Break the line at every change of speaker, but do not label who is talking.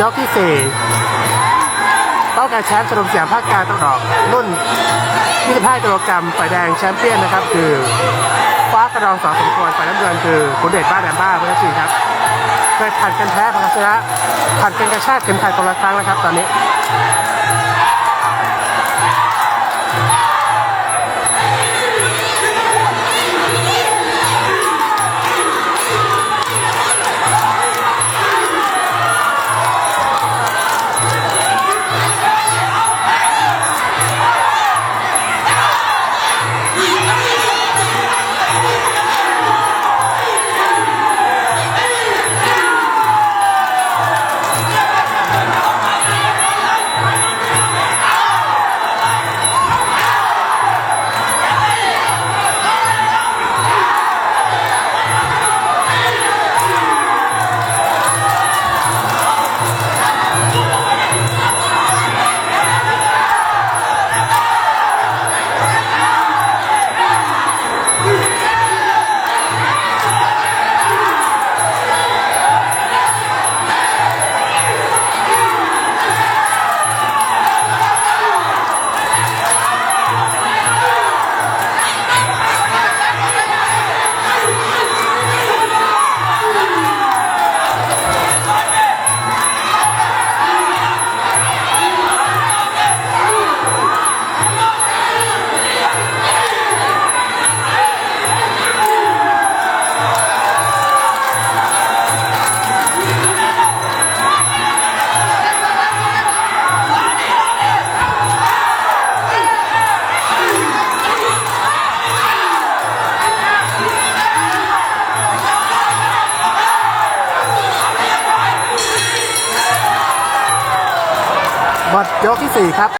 ยกที่สี่ป้องกันแชมป์ชมรมสยามภาคกลางตะวันออกรุ่น 25กิโลกรัมฝ่ายแดงแชมเปี้ยนนะครับ คือฟ้ากระดองสองสมควรฝ่ายน้ำเงินคือคุณเดชบ้านแอมบ้าเพื่อนสีครับเคยผ่านกันแพ้พังกันชนะผ่านกันกระชากเข็มขัดคนละครั้งนะครับ ตอนนี้ มดยกที่สี่ครับ